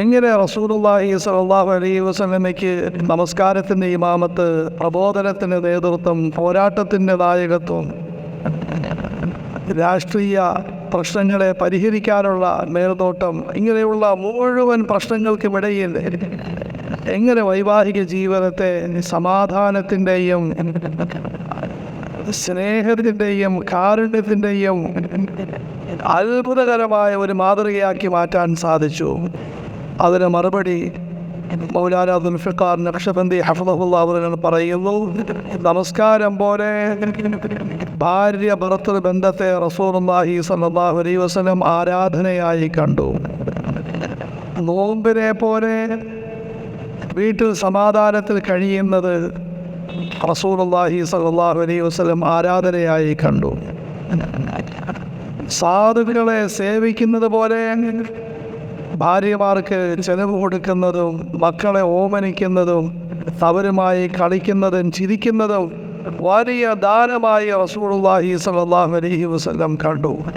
എങ്ങനെ റസൂലുള്ളാഹി സ്വല്ലല്ലാഹു അലൈഹി വസല്ലമയ്ക്ക് നമസ്കാരത്തിന്റെ ഇമാമത്ത് പ്രബോധനത്തിന്റെ നേതൃത്വം പോരാട്ടത്തിന്റെ നായകത്വം രാഷ്ട്രീയ പ്രശ്നങ്ങളെ പരിഹരിക്കാനുള്ള മേൽനോട്ടം ഇങ്ങനെയുള്ള മുഴുവൻ പ്രശ്നങ്ങൾക്കുമിടയിൽ എങ്ങനെ വൈവാഹിക ജീവിതത്തെ സമാധാനത്തിന്റെയും സ്നേഹത്തിന്റെയും കാരുണ്യത്തിന്റെയും അത്ഭുതകരമായ ഒരു മാതൃകയാക്കി മാറ്റാൻ സാധിച്ചു. അതിന് മറുപടി മൗലാന ദുൽഫിഖാർ നക്ഷബന്ദി ഹഫദഹുല്ല അവർ പറയുന്നു നമസ്കാരം പോലെ ഭാര്യ ഭർത്തൃ ബന്ധത്തെ റസൂലുള്ളാഹി സല്ലാഹു അലൈഹി വസല്ലം ആരാധനയായി കണ്ടു. നോമ്പിനെ പോലെ വീട്ടിൽ സമാധാനത്തിൽ കഴിയുന്നത് റസൂലുള്ളാഹി സല്ലാഹു അലൈഹി വസ്ലം ആരാധനയായി കണ്ടു. സാധുക്കളെ സേവിക്കുന്നത് പോലെ ഭാര്യമാർക്ക് ചെലവ് കൊടുക്കുന്നതും മക്കളെ ഓമനിക്കുന്നതും അവരുമായി കളിക്കുന്നതും ചിരിക്കുന്നതും വലിയ ദാനമായി റസൂലുള്ളാഹി സ്വല്ലല്ലാഹു അലൈഹി വസല്ലം കണ്ടു.